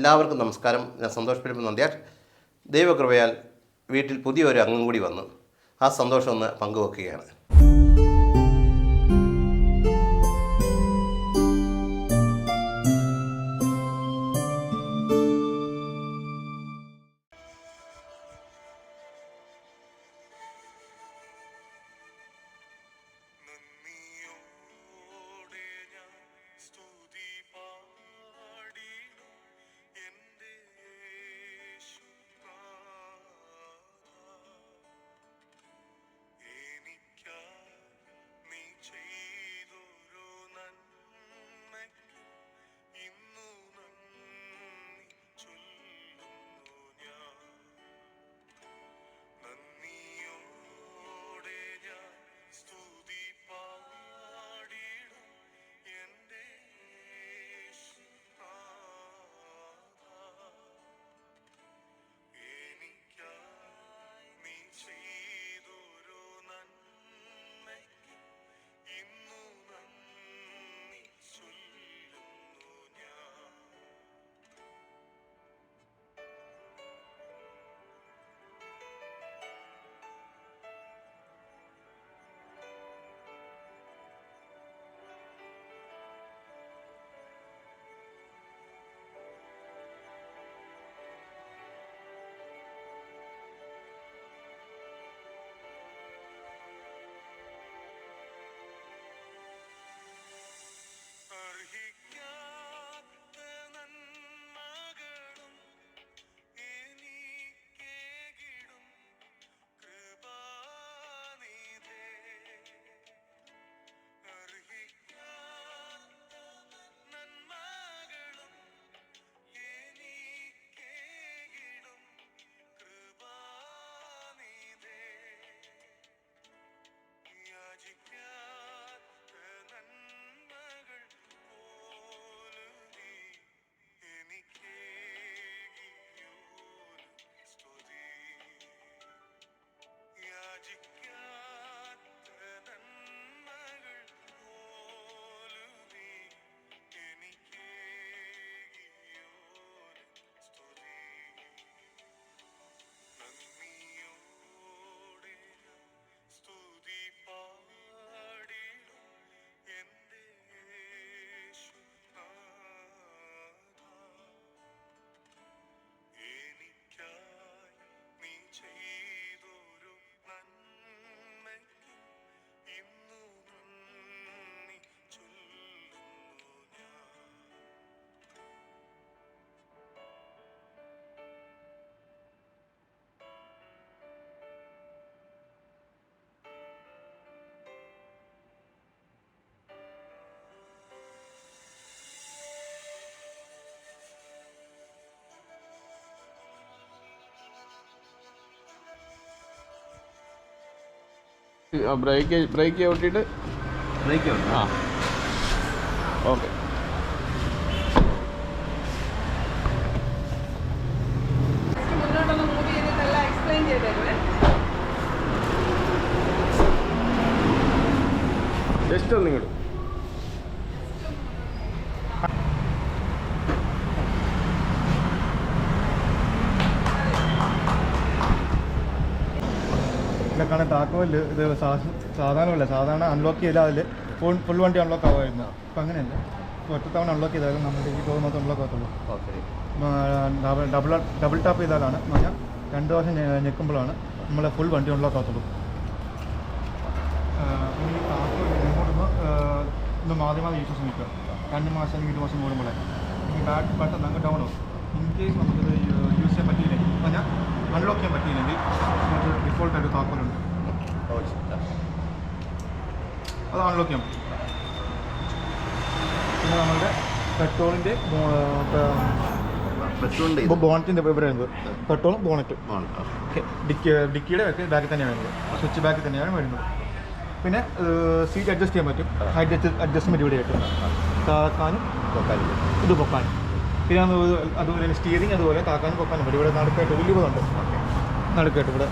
എല്ലാവർക്കും നമസ്കാരം. ഞാൻ സന്തോഷ് നന്ദ്യാർ. ദൈവകൃപയാൽ വീട്ടിൽ പുതിയൊരു അംഗം കൂടി വന്നു. ആ സന്തോഷം ഒന്ന് പങ്കുവെക്കുകയാണ്. Brake brake ചവിട്ടിയിട്ട്? ആ. ഓക്കെ. ജസ്റ്റ് ഒന്ന് ടാക്കോ താക്കോൽ ഇത് സാധാരണമല്ല സാധാരണ അൺലോക്ക് ചെയ്താൽ അതിൽ ഫുൾ ഫുൾ വണ്ടി അൺലോക്ക് ആവുമായിരുന്നു. അപ്പം അങ്ങനെയല്ല. ഒറ്റത്തവണ അൺലോക്ക് ചെയ്താലും നമ്മുടെ ഈ മാത്രം unlock ആകത്തുള്ളൂ. Okay double double double tap ചെയ്താലാണ് എന്ന് പറഞ്ഞാൽ രണ്ട് ദിവസം ഞെക്കുമ്പോഴാണ് നമ്മളെ ഫുൾ വണ്ടി അൺലോക്ക് ആകത്തുള്ളൂ. ഈ താക്കോൽ ഇങ്ങോട്ടൊന്ന് ഒന്ന് മാറി മാറി യൂസ് ശ്രമിക്കുക. രണ്ട് മാസം അല്ലെങ്കിൽ ഒരു മാസം കൂടുമ്പോഴേ ഈ ബാക്ക് ബട്ടൺ അങ്ങ് ഡൗൺ ആവും. ഇൻ കേസ് നമുക്കിത് യൂസ് ചെയ്യാൻ പറ്റിയില്ലെങ്കിൽ അപ്പോൾ പറഞ്ഞാൽ അൺലോക്ക് ചെയ്യാൻ പറ്റിയില്ലെങ്കിൽ നമുക്ക് ഡിഫോൾട്ടായിട്ട് താക്കോലുണ്ട്. അത് അൺലോക്ക് ചെയ്യാൻ പറ്റും പിന്നെ നമ്മളുടെ പെട്രോളിന്റെ ഇപ്പോൾ ബോണറ്റിന്റെ ഇവിടെ വരുന്നത് പെട്രോളും ബോണറ്റും. ഡിക്കി ഡിക്കിയുടെ ഒക്കെ ബാക്കിൽ തന്നെയാണ് വരുന്നത്. സ്വിച്ച് ബാക്കിൽ തന്നെയാണ് വരുന്നത്. പിന്നെ സീറ്റ് അഡ്ജസ്റ്റ് ചെയ്യാൻ പറ്റും. ഹൈറ്റ് അഡ്ജസ്റ്റ്മെന്റ് ഇവിടെ ആയിട്ട് താക്കാനും ഇത് പൊക്കാനും പിന്നെ അതുപോലെ തന്നെ സ്റ്റിയറിംഗ് അതുപോലെ താക്കാനും പൊക്കാനും പറ്റും ഇവിടെ നടുക്കായിട്ട് വലിയ ഉണ്ട് നടുക്കായിട്ട് ഇവിടെ.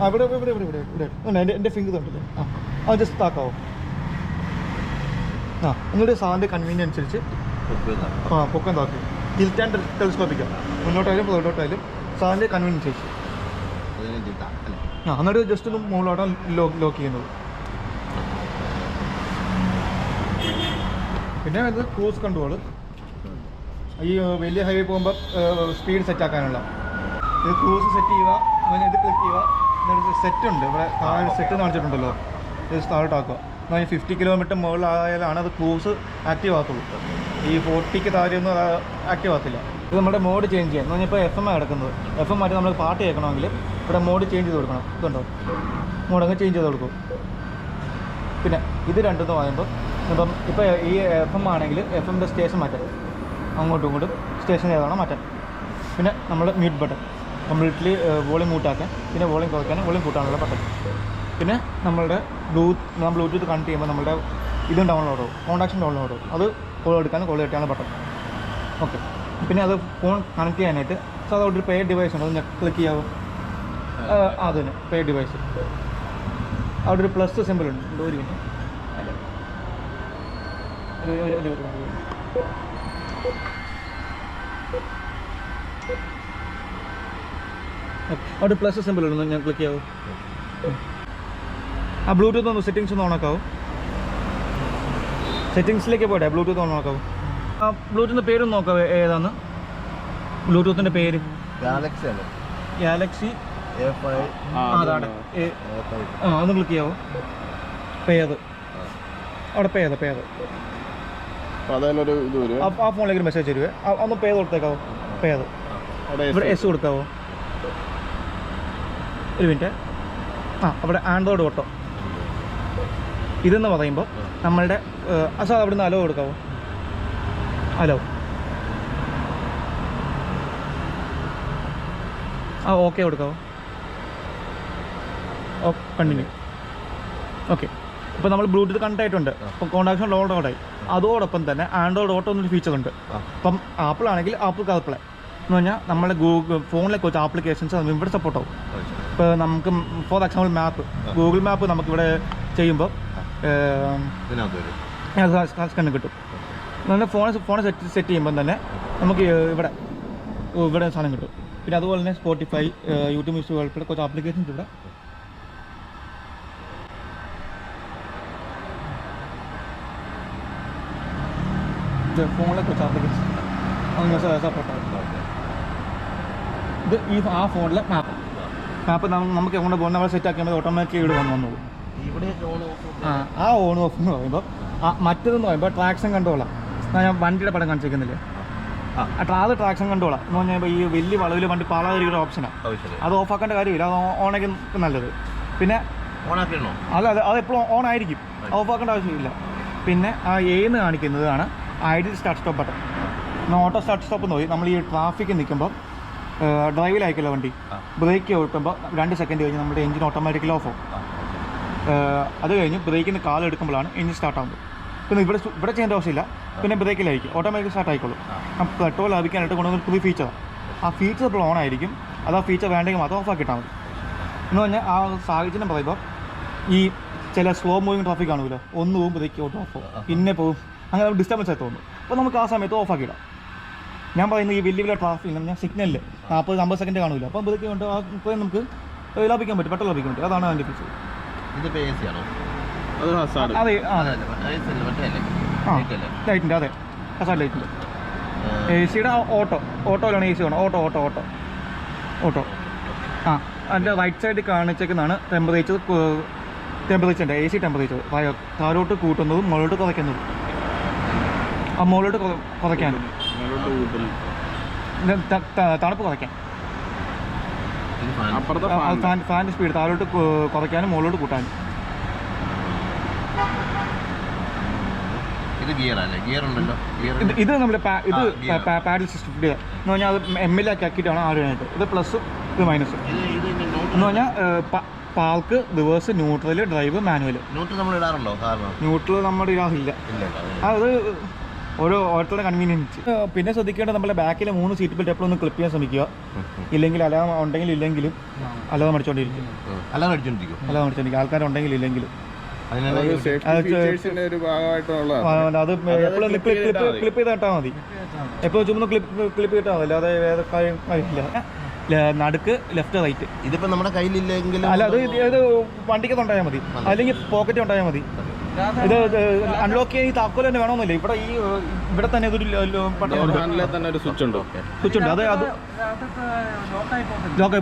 ആ ഇവിടെ ഇവിടെ ഇവിടെ ഇവിടെ ഇവിടെ. ഉണ്ട് എന്റെ എന്റെ ഫിംഗർ ഉണ്ടല്ലേ ആ ആ ജസ്റ്റ് താക്കാവോ ആ നിങ്ങളുടെ സാറിന്റെ കൺവീനിയൻ അനുസരിച്ച് ആ പൊക്കം താത്തി തിരിച്ചാൻ ടെലിസ്കോപ്പിക്കാം മുന്നോട്ടായാലും പുറത്തോട്ടായാലും സാറിന്റെ കൺവീനിയൻ അനുസരിച്ച് ആ എന്നിട്ട് ജസ്റ്റ് ഒന്ന് മുകളിലോട്ടാണ് ലോക്ക് ലോക്ക് ചെയ്യുന്നത്. പിന്നെ ഇത് ക്രൂസ് കൺട്രോൾ ഈ വലിയ ഹൈവേ പോകുമ്പോൾ സ്പീഡ് സെറ്റ് ആക്കാനുള്ള. ഇത് ക്രൂസ് സെറ്റ് ചെയ്യുക അങ്ങനെ ഇത് ക്ലിക്ക് ചെയ്യുക. സെറ്റ് ഉണ്ട്. ഇവിടെ താഴെ സെറ്റ് കാണിച്ചിട്ടുണ്ടല്ലോ. ഇത് താഴോട്ടാക്കുക എന്നാൽ ഫിഫ്റ്റി കിലോമീറ്റർ മുകളിലായാലാണ് അത് ക്രൂസ് ആക്റ്റീവ് ആകത്തുള്ളൂ. ഈ ഫോർട്ടിക്ക് താഴെ ഒന്നും ആക്റ്റീവ് ആകത്തില്ല. ഇത് നമ്മുടെ മോഡ് ചേഞ്ച് ചെയ്യാം എന്ന് പറഞ്ഞാൽ ഇപ്പോൾ എഫ് എം കിടക്കുന്നത്. എഫ് എം മാറ്റി നമ്മൾ പാട്ട് കേൾക്കണമെങ്കിൽ ഇവിടെ മോഡ് ചേഞ്ച് ചെയ്ത് കൊടുക്കണം. ഇതുണ്ടോ? മോഡ് അങ്ങ് ചേഞ്ച് ചെയ്ത് കൊടുക്കും. പിന്നെ ഇത് രണ്ടെന്ന് പറയുമ്പോൾ ഇപ്പം ഇപ്പോൾ ഈ എഫ് എം ആണെങ്കിൽ എഫ് എമ്മിന്റെ സ്റ്റേഷൻ മാറ്റാം അങ്ങോട്ടും ഇങ്ങോട്ടും സ്റ്റേഷൻ ഏതാണോ മാറ്റാം പിന്നെ നമ്മൾ മ്യൂട്ട് ബട്ടൺ കംപ്ലീറ്റ്ലി വോളിയം കൂട്ടാക്കാൻ പിന്നെ വോളിയം കുറയ്ക്കാനും വോളിയം കൂട്ടാനുള്ള ബട്ടൺ പിന്നെ നമ്മളുടെ ബ്ലൂത്ത് നമ്മൾ ബ്ലൂടൂത്ത് കണക്ട് ചെയ്യുമ്പോൾ നമ്മുടെ ഇതും ഡൗൺലോഡ് ആവും കോൺടാക്ഷൻ ഡൗൺലോഡ് ആവും അത് കോൾ എടുക്കാനും കോൾ കിട്ടാനുള്ള ബട്ടൺ ഓക്കെ. പിന്നെ അത് ഫോൺ കണക്ട് ചെയ്യാനായിട്ട് സോ സാധാ ഒരു പേ ഡിവൈസ് ഉണ്ട്? അത് ക്ലിക്ക് ചെയ്യാവും? അത് തന്നെ പേ ഡിവൈസ് അവിടെ ഒരു പ്ലസ് സിമ്പിൾ ഉണ്ട്. ഒരു മിനിറ്റ് ഒരു- ഒരു- ഒരു- അവിടെ പ്ലസ് സിമ്പിൾ ഉണ്ടോ ഞാൻ ക്ലിക്ക് ചെയ്യാവും? ആ ബ്ലൂടൂത്ത് ഒന്ന് സെറ്റിങ്സ് ഒന്ന് ഓണാക്കാവും സെറ്റിങ്സിലേക്ക് പോട്ടെ ബ്ലൂടൂത്ത് ഓൺ ആക്കാവും? ആ ബ്ലൂടൂത്തിന്റെ പേരൊന്ന് നോക്കാം ഏതാണ് ഏതാന്ന്? ബ്ലൂടൂത്തിന്റെ പേര്? ഗാലക്സി അല്ലേ? ഗാലക്സി അതാണ്. ആ ഒന്ന് ക്ലിക്ക് ചെയ്യാവോ? പേത്. അവിടെ പേത് പേത്. ആ ഫോണിലേക്ക് ഒരു മെസ്സേജ് തരുവേ ആ, ഒന്ന് പേത് കൊടുത്തേക്കാവോ? പേത്. അവിടെ ഇവിടെ എസ് കൊടുക്കാവോ? ഒരു മിനിറ്റ്. ആ അവിടെ ആൻഡ്രോയിഡ് ഓട്ടോ. ഇതെന്ന് പറയുമ്പോൾ നമ്മളുടെ അസാദ് അവിടെ നിന്ന് അലോ കൊടുക്കാവോ? അലോ. ആ ഓക്കെ കൊടുക്കാവോ? ഓ കണ്ടിന്യൂ. ഓക്കെ. ഇപ്പോൾ നമ്മൾ ബ്ലൂടൂത്ത് കണക്ട് ആയിട്ടുണ്ട്. അപ്പോൾ കോണ്ടാക്ഷൻ ലോഡ് ഔട്ടായി അതോടൊപ്പം തന്നെ ആൻഡ്രോയിഡ് ഓട്ടോ എന്നൊരു ഫീച്ചർ ഉണ്ട്. അപ്പം ആപ്പിൾ ആണെങ്കിൽ ആപ്പിൾ കാർപ്ലേ എന്ന് പറഞ്ഞാൽ നമ്മുടെ ഗൂഗിൾ ഫോണിലേക്ക് വെച്ച ആപ്ലിക്കേഷൻസ് ഇവിടെ സപ്പോർട്ട് ആവും. ഇപ്പോൾ നമുക്ക് for example map Google map നമുക്കിവിടെ ചെയ്യുമ്പോൾ കണ്ണ് കിട്ടും. നല്ല ഫോൺ ഫോൺ സെറ്റ് സെറ്റ് ചെയ്യുമ്പോൾ തന്നെ നമുക്ക് ഇവിടെ ഇവിടെ സാധനം കിട്ടും. പിന്നെ അതുപോലെ തന്നെ സ്പോട്ടിഫൈ യൂട്യൂബ് മ്യൂസിക് ഉൾപ്പെടെ കുറച്ച് ആപ്ലിക്കേഷൻസ് ഇവിടെ. ഫോണിലെ കുറച്ച് ആപ്ലിക്കേഷൻ അങ്ങനെ സപ്പോർട്ടാവും ഇത് ഈ ആ ഫോണിലെ മാപ്പ് മാപ്പ് നമുക്ക് എങ്ങോട്ട് പോകുന്ന നമ്മൾ സെറ്റ് ആക്കിയാൽ ഓട്ടോമാറ്റിക്കലി ഇവിടെ വന്നു വന്നോളൂ. ആ ആ ഓൺ ഓഫ് എന്ന് പറയുമ്പോൾ ആ മറ്റേതെന്ന് പറയുമ്പോൾ ട്രാക്ഷൻ കണ്ടോളാം ഞാൻ വണ്ടിയുടെ പടം കാണിച്ചിരിക്കുന്നില്ലേ ആ. അത് ട്രാക്ഷൻ കണ്ടോളാം എന്ന് പറഞ്ഞാൽ ഈ വലിയ വളവിൽ വണ്ടി പാളാതിരിക്കുന്ന ഓപ്ഷനാണ് അത് അത് ഓഫാക്കേണ്ട കാര്യമില്ല. അത് ഓണാക്കി നല്ലത്. പിന്നെ ഓണാക്കിയണോ അല്ല അത് അത് എപ്പോഴും ഓൺ ആയിരിക്കും. ഓഫാക്കേണ്ട ആവശ്യമില്ല. പിന്നെ ആ എന്ന് കാണിക്കുന്നതാണ് ideal start stop button auto start stop നോക്കി നമ്മൾ ഈ ട്രാഫിക്കിൽ നിൽക്കുമ്പോൾ ഡ്രൈവിലായിരിക്കുമല്ലോ വണ്ടി. ബ്രേക്ക് ഓട്ടുമ്പോൾ രണ്ട് സെക്കൻഡ് കഴിഞ്ഞ് നമ്മുടെ എഞ്ചിൻ ഓട്ടോമാറ്റിക്കലി ഓഫ് ആവും. അത് കഴിഞ്ഞ് ബ്രേക്കിന് കാലെടുക്കുമ്പോഴാണ് എഞ്ചിൻ സ്റ്റാർട്ടാവുന്നത് പിന്നെ ഇവിടെ ഇവിടെ ചെയ്യേണ്ട ആവശ്യമില്ല. പിന്നെ ബ്രേക്കിലായിരിക്കും. ഓട്ടോമാറ്റിക് സ്റ്റാർട്ട് ആയിക്കോളും. പെട്രോൾ ലാഭിക്കാനായിട്ട് കൊണ്ടുവന്ന പുതിയ ഫീച്ചറാണ് ആ ഫീച്ചർ ഇപ്പോൾ ഓൺ ആയിരിക്കും. അത് ആ ഫീച്ചർ വേണ്ടെങ്കിൽ മാത്രം ഓഫ് ആക്കിയിട്ടാൽ മതി. എന്ന് പറഞ്ഞാൽ ആ സാഹചര്യം പറയുമ്പോൾ ഈ ചില സ്ലോ മൂവിങ് ട്രാഫിക് കാണുമല്ലോ. ഒന്ന് പോകും ബ്രേക്ക് ഓട്ടോ ഓഫ് പിന്നെ പോകും അങ്ങനെ ഡിസ്റ്റർബൻസ് ആയി തോന്നും. അപ്പോൾ നമുക്ക് ആ സമയത്ത് ഓഫ് ആക്കിയിടാം. ഞാൻ പറയുന്നത് ഈ വലിയ വലിയ ട്രാഫിക് ഞാൻ സിഗ്നലിൽ നാൽപ്പത് അമ്പത് സെക്കൻഡ് കാണില്ല അപ്പോൾ ബ്രേക്ക് ഉണ്ട് ആ ഇപ്പോൾ നമുക്ക് ലാഭിക്കാൻ പറ്റും പെട്ടെന്ന് ലാഭിക്കാൻ പറ്റും. അതാണ് അതിന്റെ ഫീച്ചർ ഇതിപ്പോ എ സി ആണോ? അതെ ആ. അതെ ആ ലൈറ്റിന്റെ അതെ. ഹസാഡ് ലൈറ്റിന്റെ എ സിയുടെ ഓട്ടോ ഓട്ടോയിലാണ് എ സി വേണം. ഓട്ടോ ഓട്ടോ ഓട്ടോ ഓട്ടോ ആ അതിന്റെ റൈറ്റ് സൈഡിൽ കാണിച്ചേക്കുന്നതാണ് ടെമ്പറേച്ചർ ടെമ്പറേച്ചറിന്റെ എ സി ടെമ്പറേച്ചർ താഴോട്ട് കൂട്ടുന്നതും മുകളിലോട്ട് കുറയ്ക്കുന്നതും. ആ മുകളിലോട്ട് കുറ- കുറയ്ക്കാനും. തണുപ്പ് കുറയ്ക്കാൻ. അപ്പുറത്തെ ആ, ഫാൻ ഫാൻ ഫാനിന്റെ സ്പീഡ് താഴോട്ട് കുറയ്ക്കാനും മുകളിലോട്ട് കൂട്ടാനും. ഇത് ഗിയർ അല്ലേ? ഗിയർ ഉണ്ടല്ലോ. ഗിയർ ഇത് നമ്മൾ ഇത്. പാഡിൽ സിസ്റ്റം എന്ന് പറഞ്ഞാൽ അത് എം എൽ ആക്കി ആക്കിയിട്ടാണ് ആടുകയായിട്ട് ഇത് പ്ലസും ഇത് മൈനസും എന്ന് പറഞ്ഞാൽ park reverse neutral drive manual neutral നമ്മൾ ഇടാറുണ്ടോ? കാരണം? ന്യൂട്രൽ നമ്മുടെ ഇടാറില്ല. ഇല്ല അത് ഓരോ ഓരോരുത്തരുടെ കൺവീനിയൻസ് പിന്നെ ശ്രദ്ധിക്കേണ്ടത് നമ്മുടെ ബാക്കിലെ മൂന്ന് സീറ്റ് ബെൽറ്റ് എപ്പോഴും ഒന്ന് ക്ലിപ്പ് ചെയ്യാൻ ശ്രമിക്കുക. ഇല്ലെങ്കിൽ അലാം ഉണ്ടെങ്കിൽ ഇല്ലെങ്കിലും അലാം അടിച്ചോണ്ടിരിക്കും. അലാം അടിച്ചോണ്ടിരിക്കും. അലാം അടിച്ചോണ്ടിരിക്കും. ആൾക്കാരുണ്ടെങ്കിൽ ഇല്ലെങ്കിലും. അത് എപ്പോഴും ക്ലിപ്പ് ക്ലിപ്പ് ക്ലിപ്പ് ചെയ്തിട്ടാൽ മതി. എപ്പോഴും ചുമ്മാ ക്ലിപ്പ് ക്ലിപ്പ് ചെയ്താൽ മതി. അല്ലാതെ വേറെ കാര്യം കാര്യമില്ല. നടുക്ക് ലെഫ്റ്റ് റൈറ്റ് ഇതിപ്പോ നമ്മുടെ കയ്യിലില്ലെങ്കിൽ അല്ല അത് ഇത് ഉണ്ടായാൽ മതി. അല്ലെങ്കിൽ പോക്കറ്റ് ഉണ്ടായാൽ മതി. ഇത് അൺലോക്ക് ചെയ്യാൻ ഈ താക്കോൽ തന്നെ വേണമെന്നില്ല? ഇവിടെ ഈ ഇവിടെ തന്നെ ഇതൊരു ബട്ടൺ തന്നെ ഒരു സ്വിച്ച് ഉണ്ട്. സ്വിച്ച് ഉണ്ട്. അത് അത് ലോക്ക്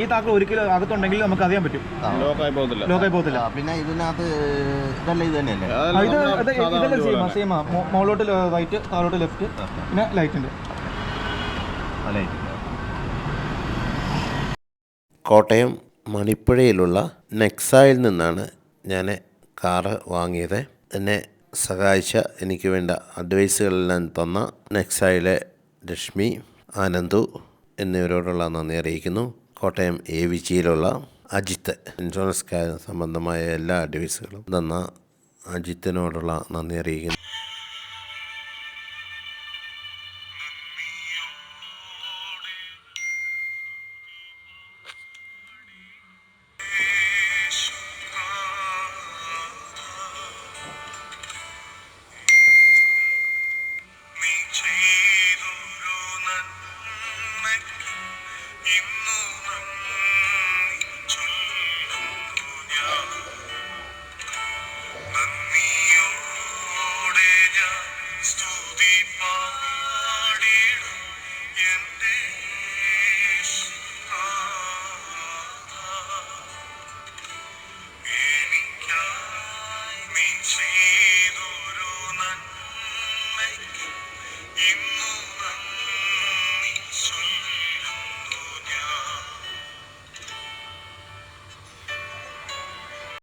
ഈ താക്കോൽ ഒരിക്കലും അകത്തുണ്ടെങ്കിൽ നമുക്ക് അറിയാൻ പറ്റും. ലോക്കായി പോകത്തില്ല. ലോക്കായി പോകത്തില്ല. പിന്നെ ഇതിനകത്ത് ഇതല്ല ഇത് തന്നെയല്ലേ? ഇത് ഇതെല്ലാം വണ്ടി സെയിം പോലെ സെയിമാ മുകളിലോട്ട് റൈറ്റ് താഴോട്ട് ലെഫ്റ്റ് പിന്നെ ലൈറ്റിന്റെ അല്ലേ കോട്ടയം മണിപ്പുഴയിലുള്ള നെക്സായിൽ നിന്നാണ് ഞാൻ കാറ് വാങ്ങിയത്. എന്നെ സഹായിച്ച എനിക്ക് വേണ്ട അഡ്വൈസുകളെല്ലാം തന്ന നെക്സായിലെ ലക്ഷ്മി ആനന്ദു എന്നിവരോടുള്ള നന്ദി അറിയിക്കുന്നു. കോട്ടയം എ വി ജിയിലുള്ള അജിത്ത്. ഇൻഷുറൻസ് സംബന്ധമായ എല്ലാ അഡ്വൈസുകളും തന്ന അജിത്തിനോടുള്ള നന്ദി അറിയിക്കുന്നു.